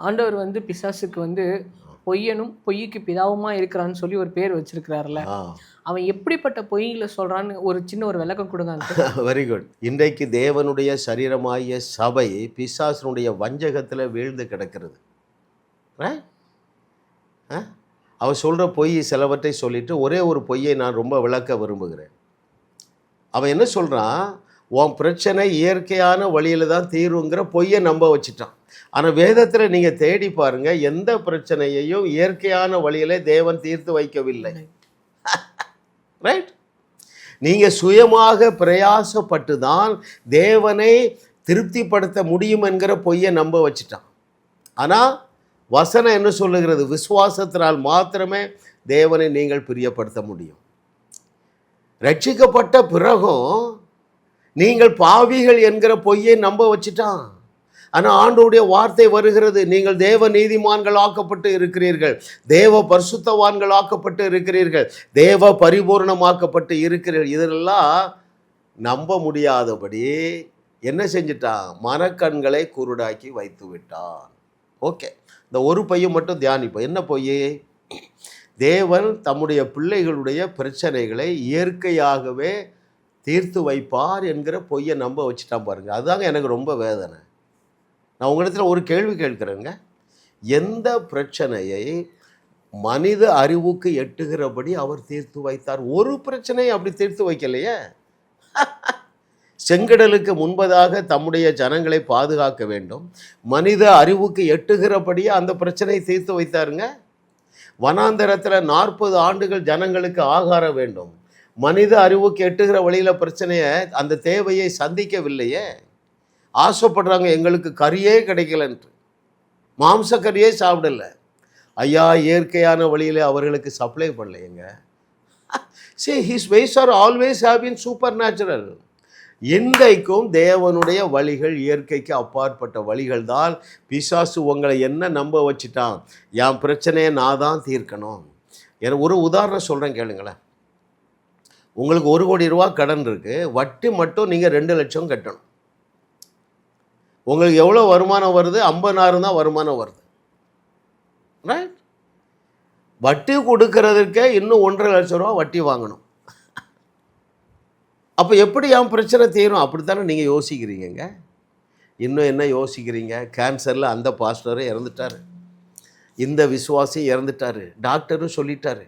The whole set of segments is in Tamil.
ஆண்டவர் வந்து பிசாசுக்கு வந்து பொய்யனும் பொய்யுக்கு பிதாவுமா இருக்கிறான்னு சொல்லி ஒரு பேர் வச்சிருக்கிறாருல்ல. அவன் எப்படிப்பட்ட பொய்களை சொல்றான்னு ஒரு சின்ன ஒரு விளக்கம் கொடுங்க. வெரி குட் இன்றைக்கு தேவனுடைய சரீரமாகிய சபை பிசாசனுடைய வஞ்சகத்தில் வீழ்ந்து கிடக்கிறது. ஆ? ஆ? அவன் சொல்கிற பொய் சிலவற்றை சொல்லிட்டு ஒரே ஒரு பொய்யை நான் ரொம்ப விளக்க விரும்புகிறேன். அவன் என்ன சொல்கிறான் உன் பிரச்சனை இயற்கையான வழியில் தான் தீருங்கிற பொய்யை நம்ப வச்சுட்டான். ஆனால் வேதத்தில் நீங்கள் தேடி பாருங்க எந்த பிரச்சனையையும் இயற்கையான வழியிலே தேவன் தீர்த்து வைக்கவில்லை. ரைட் நீங்கள் சுயமாக பிரயாசப்பட்டு தான் தேவனை திருப்திப்படுத்த முடியும் என்கிற பொய்யை நம்ப வச்சிட்டான். ஆனால் வசனம் என்ன சொல்லுகிறது? விசுவாசத்தினால் மாத்திரமே தேவனை நீங்கள் பிரியப்படுத்த முடியும். ரட்சிக்கப்பட்ட பிறகும் நீங்கள் பாவிகள் என்கிற பொய்யை நம்ப வச்சிட்டான். ஆனால் ஆண்டோடைய வார்த்தை வருகிறது. நீங்கள் தேவ நீதிமான்கள் ஆக்கப்பட்டு இருக்கிறீர்கள். தேவ பரிசுத்தவான்கள் ஆக்கப்பட்டு இருக்கிறீர்கள். தேவ பரிபூர்ணமாக்கப்பட்டு இருக்கிறீர்கள். இதெல்லாம் நம்ப முடியாதபடி என்ன செஞ்சிட்டான் மனக்கண்களை குருடாக்கி வைத்து விட்டான். ஓகே. இந்த ஒரு பையன் மட்டும் தியானிப்போம். என்ன பொய்? தேவன் தம்முடைய பிள்ளைகளுடைய பிரச்சனைகளை இயற்கையாகவே தீர்த்து வைப்பார் என்கிற பொய்யை நம்ப வச்சுட்டான் பாருங்கள் அதுதாங்க எனக்கு ரொம்ப வேதனை. நான் உங்களிடத்தில் ஒரு கேள்வி கேட்குறேங்க. எந்த பிரச்சனையை மனித அறிவுக்கு எட்டுகிறபடி அவர் தீர்த்து வைத்தார்? ஒரு பிரச்சனையை அப்படி தீர்த்து வைக்கலையே. செங்கடலுக்கு முன்பதாக தம்முடைய ஜனங்களை பாதுகாக்க வேண்டும். மனித அறிவுக்கு எட்டுகிறபடியே அந்த பிரச்சனையை தீர்த்து வைத்தாருங்க. வனாந்தரத்தில் நாற்பது ஆண்டுகள் ஜனங்களுக்கு ஆகாரம் வேண்டும். மனித அறிவுக்கு எட்டுகிற வழியில் பிரச்சனையை அந்த தேவையை சந்திக்கவில்லையே. ஆசைப்படுறாங்க எங்களுக்கு கறியே கிடைக்கலன்ட்டு. மாம்ச கறியே சாப்பிடல. ஐயா இயற்கையான வழியில் அவர்களுக்கு supply பண்ணலையேங்க. His his are always always in super natural இன்றைக்கும் தேவனுடைய வழிகள் இயற்கைக்கு அப்பாற்பட்ட வழிகள் தான். பிசாசு உங்களை என்ன நம்ப வச்சுட்டான்? என் பிரச்சனையை நான் தான் தீர்க்கணும். என ஒரு உதாரணம் சொல்கிறேன் கேளுங்களேன். உங்களுக்கு ஒரு கோடி ரூபா கடன் இருக்குது வட்டி மட்டும் நீங்கள் ரெண்டு லட்சம் கட்டணும். உங்களுக்கு எவ்வளோ வருமானம் வருது? ஐம்பதாயிரம் தான் வருமானம் வருது. ரைட் வட்டி கொடுக்கறதுக்கே இன்னும் ஒன்றரை லட்சம் ரூபா வட்டி வாங்கணும். அப்போ எப்படி என் பிரச்சனை தீரும்? அப்படித்தானே நீங்கள் யோசிக்கிறீங்க இன்னும் என்ன யோசிக்கிறீங்க? கேன்சரில் அந்த பாஸ்டரும் இறந்துட்டார். இந்த விசுவாசி இறந்துட்டார். டாக்டரும் சொல்லிட்டாரு.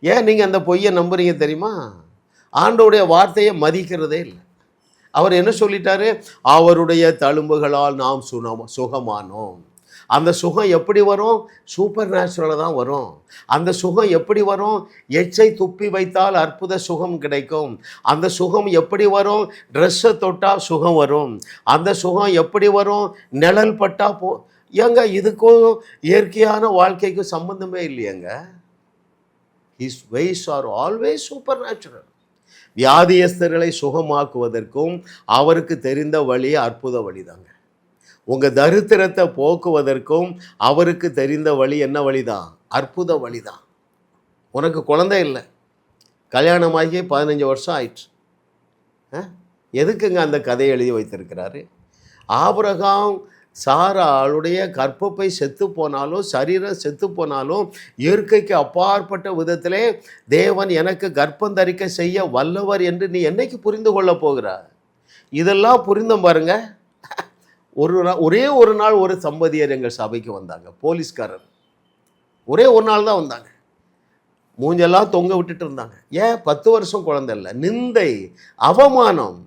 ஏன் நீங்கள் அந்த பொய்யை நம்புறீங்க தெரியுமா? ஆண்டோடைய வார்த்தையை மதிக்கிறதே இல்லை. அவர் என்ன சொல்லிட்டாரு? அவருடைய தழும்புகளால் நாம் சுனம சுகமானோம். அந்த சுகம் எப்படி வரும்? சூப்பர் நேச்சுரலாக தான் வரும். அந்த சுகம் எப்படி வரும்? எச்சை துப்பி வைத்தால் அற்புத சுகம் கிடைக்கும். அந்த சுகம் எப்படி வரும்? ட்ரெஸ்ஸை தொட்டால் சுகம் வரும். அந்த சுகம் எப்படி வரும்? நிழல் பட்டா போ ஏங்க இதுக்கும் இயற்கையான வாழ்க்கைக்கும் சம்பந்தமே இல்லையங்க. His ways are always super natural வியாதியஸ்தர்களை சுகமாக்குவதற்கும் அவருக்கு தெரிந்த வழி அற்புத வழிதாங்க. உங்கள் தரித்திரத்தை போக்குவதற்கும் அவருக்கு தெரிந்த வழி என்ன வழிதான் அற்புத வழிதான் உனக்கு குழந்தை இல்லை. கல்யாணமாகி பதினஞ்சு வருஷம் ஆயிடுச்சு ஆ? எதுக்குங்க அந்த கதையை எழுதி வைத்திருக்கிறாரு? ஆபரகாம் சாராளுடைய கற்பப்பை செத்து போனாலும் சரீரம் செத்து போனாலும் இயற்கைக்கு அப்பாற்பட்ட விதத்திலே தேவன் எனக்கு கர்ப்பம் தரிக்க செய்ய வல்லவர் என்று நீ என்னைக்கு புரிந்து கொள்ள போகிறார் இதெல்லாம் புரிந்த பாருங்க. ஒரு நாள் ஒரே ஒரு நாள் ஒரு சம்பதியர் எங்கள் சபைக்கு வந்தாங்க போலீஸ்காரர். ஒரே ஒரு நாள் தான் வந்தாங்க. மூஞ்செல்லாம் தொங்க விட்டுட்டு இருந்தாங்க. ஏன்? பத்து வருஷம் குழந்தை இல்லை. நிந்தை அவமானம்.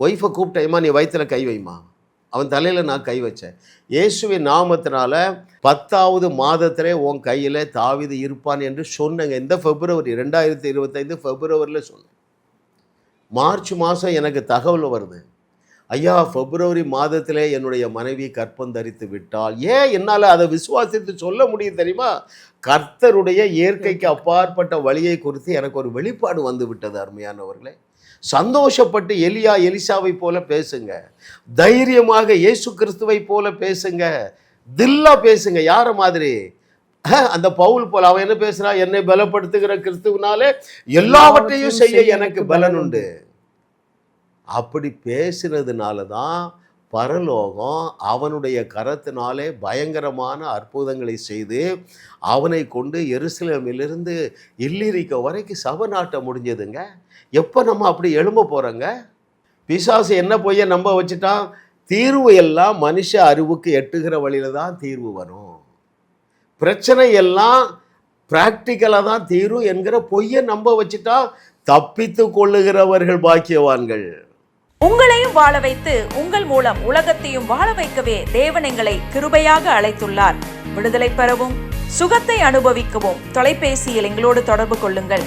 ஒய்ஃபை கூப்பிட்டேம்மா நீ வயிற்றில் கை வைமா அவன் தலையில் நான் கை வச்சேன். இயேசுவின் நாமத்தினால பத்தாவது மாதத்திலே உன் கையில் தாவிது இருப்பான் என்று சொன்னேங்க. இந்த பிப்ரவரி ரெண்டாயிரத்தி இருபத்தைந்து பிப்ரவரியில் சொன்னேன். மார்ச் மாதம் எனக்கு தகவல் வருது. ஐயா பிப்ரவரி மாதத்திலே என்னுடைய மனைவி கற்பம் தரித்து விட்டால் ஏன் என்னால் அதை விசுவாசித்து சொல்ல முடியும் தெரியுமா? கர்த்தருடைய இயற்கைக்கு அப்பாற்பட்ட வழியை குறித்து எனக்கு ஒரு வெளிப்பாடு வந்து விட்டது அருமையானவர்களே. சந்தோஷப்பட்டு எலியா எலிசாவை போல பேசுங்க. தைரியமாக இயேசு கிறிஸ்துவை போல பேசுங்க. தில்லா பேசுங்க. யார மாதிரி? அந்த பவுல் போல. அவன் என்ன பேசுறா? என்னை பலப்படுத்துகிற கிறிஸ்துவினாலே எல்லாவற்றையும் செய்ய எனக்கு பலன் உண்டு. அப்படி பேசுனதுனால தான் பரலோகம் அவனுடைய கரத்தினாலே பயங்கரமான அற்புதங்களை செய்து அவனை கொண்டு எருசலேமிலிருந்து இல்லிரிக்க வரைக்கும் சபநாட்டம் முடிஞ்சதுங்க. எப்போ நம்ம அப்படி எழும்ப போகிறோங்க பிசாசு என்ன பொய்ய நம்ப வச்சுட்டான்? தீர்வு எல்லாம் மனுஷ அறிவுக்கு எட்டுகிற வழியில தான் தீர்வு வரும். பிரச்சனை எல்லாம் ப்ராக்டிக்கலாக தான் தீரும் என்கிற பொய்யை நம்ப வச்சுட்டா தப்பித்து கொள்ளுகிறவர்கள் பாக்கியவான்கள். உங்களையும் வாழ வைத்து உங்கள் மூலம் உலகத்தையும் வாழ வைக்கவே தேவன் எங்களை கிருபையாக அழைத்துள்ளார். விடுதலை பெறவும் சுகத்தை அனுபவிக்கவும் தொலைபேசியில் எங்களோடு தொடர்பு கொள்ளுங்கள்.